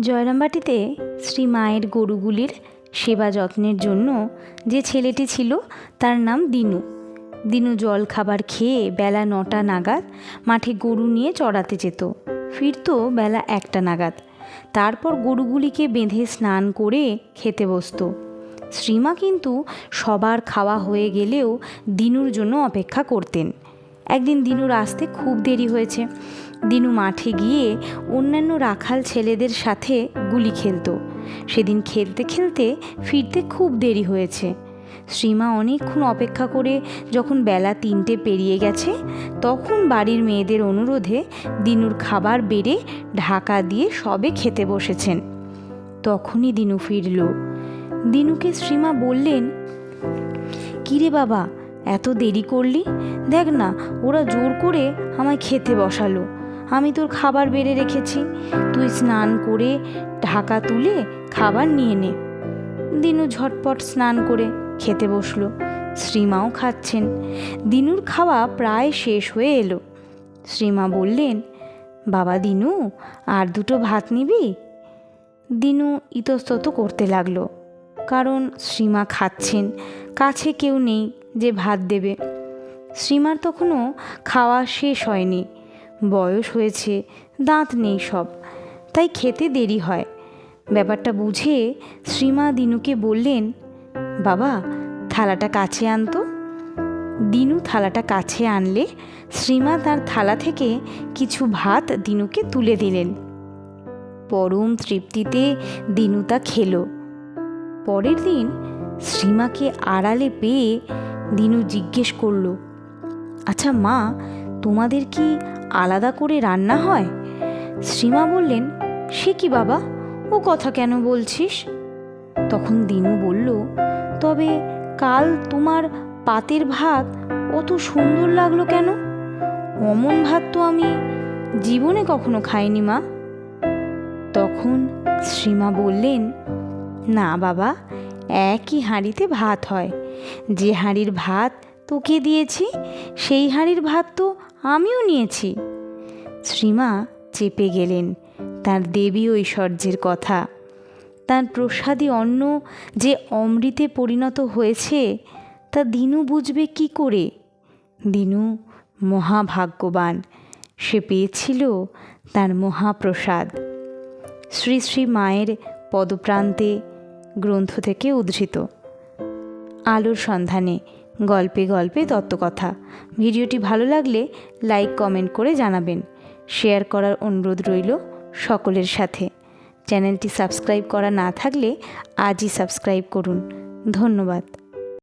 জয়রামবাটিতে শ্রী মায়ের গরুগুলির সেবা যত্নের জন্য যে ছেলেটি ছিল, তার নাম দিনু। দিনু জল খাবার খেয়ে বেলা নটা নাগাদ মাঠে গরু নিয়ে চড়াতে যেত। ফিরতো বেলা একটা নাগাদ। তারপর গরুগুলিকে বেঁধে স্নান করে খেতে বসতো। শ্রীমা কিন্তু সবার খাওয়া হয়ে গেলেও দিনুর জন্য অপেক্ষা করতেন। একদিন দিনুর আসতে খুব দেরি হয়েছে। দিনু মাঠে গিয়ে অন্যান্য রাখাল ছেলেদের সাথে গুলি খেলতো। সেদিন খেলতে খেলতে ফিরতে খুব দেরি হয়েছে। শ্রীমা অনেকক্ষণ অপেক্ষা করে যখন বেলা তিনটে পেরিয়ে গেছে, তখন বাড়ির মেয়েদের অনুরোধে দিনুর খাবার বেড়ে ঢাকা দিয়ে সবে খেতে বসেছেন। তখনই দিনু ফিরল। দিনুকে শ্রীমা বললেন, কিরে বাবা এত দেরি করলি? দেখ না, ওরা জোর করে আমায় খেতে বসালো। আমি তোর খাবার বেড়ে রেখেছি। তুই স্নান করে ঢাকা তুলে খাবার নিয়ে নে। দিনু ঝটপট স্নান করে খেতে বসল। শ্রীমাও খাচ্ছেন। দিনুর খাওয়া প্রায় শেষ হয়ে এলো। শ্রীমা বললেন, বাবা দিনু, আর দুটো ভাত নিবি? দিনু ইতস্তত করতে লাগল। কারণ শ্রীমা খাচ্ছেন, কাছে কেউ নেই। যে ভাত দেবে। শ্রীমার তখনও খাওয়া শেষ হয়নি। বয়স হয়েছে, দাঁত নেই সব, তাই খেতে দেরি হয়। ব্যাপারটা বুঝে শ্রীমা দিনুকে বললেন, বাবা, থালাটা কাছে আনতো। দিনু থালাটা কাছে আনলে শ্রীমা তার থালা থেকে কিছু ভাত দিনুকে তুলে দিলেন। পরম তৃপ্তিতে দিনু তা খেলো। পরের দিন শ্রীমাকে আড়ালে পেয়ে দিনু জিজ্ঞেস করল আচ্ছা মা, তোমাদের কি আলাদা করে রান্না হয়? শ্রীমা বললেন, সে কি বাবা? ও কথা কেন বলছিস? তখন দিনু বলল, তবে কাল তোমার পাতের ভাত অত সুন্দর লাগল কেন? অমন ভাত তো আমি জীবনে কখনো খাইনি মা। তখন শ্রীমা বললেন, না বাবা একই হাঁড়িতে ভাত হয়। যে হাঁড়ির ভাত তোকে দিয়েছি, সেই হাঁড়ির ভাত তো আমিও নিয়েছি। শ্রীমা চেপে গেলেন তার দেবী ঐশ্বর্যের কথা। তার প্রসাদী অন্ন যে অমৃতে পরিণত হয়েছে, তা দিনু বুঝবে কি করে? দিনু মহাভাগ্যবান, সে পেয়েছিল তার মহাপ্রসাদ। শ্রী শ্রী মায়ের পদপ্রান্তে গ্রন্থ থেকে উদ্ধৃত। আলোর সন্ধানে গল্পে গল্পে তত্ত্বকথা। ভিডিওটি ভালো লাগলে লাইক, কমেন্ট করে জানাবেন। শেয়ার করার অনুরোধ রইল সকলের সাথে। চ্যানেলটি সাবস্ক্রাইব করা না থাকলে আজই সাবস্ক্রাইব করুন। ধন্যবাদ।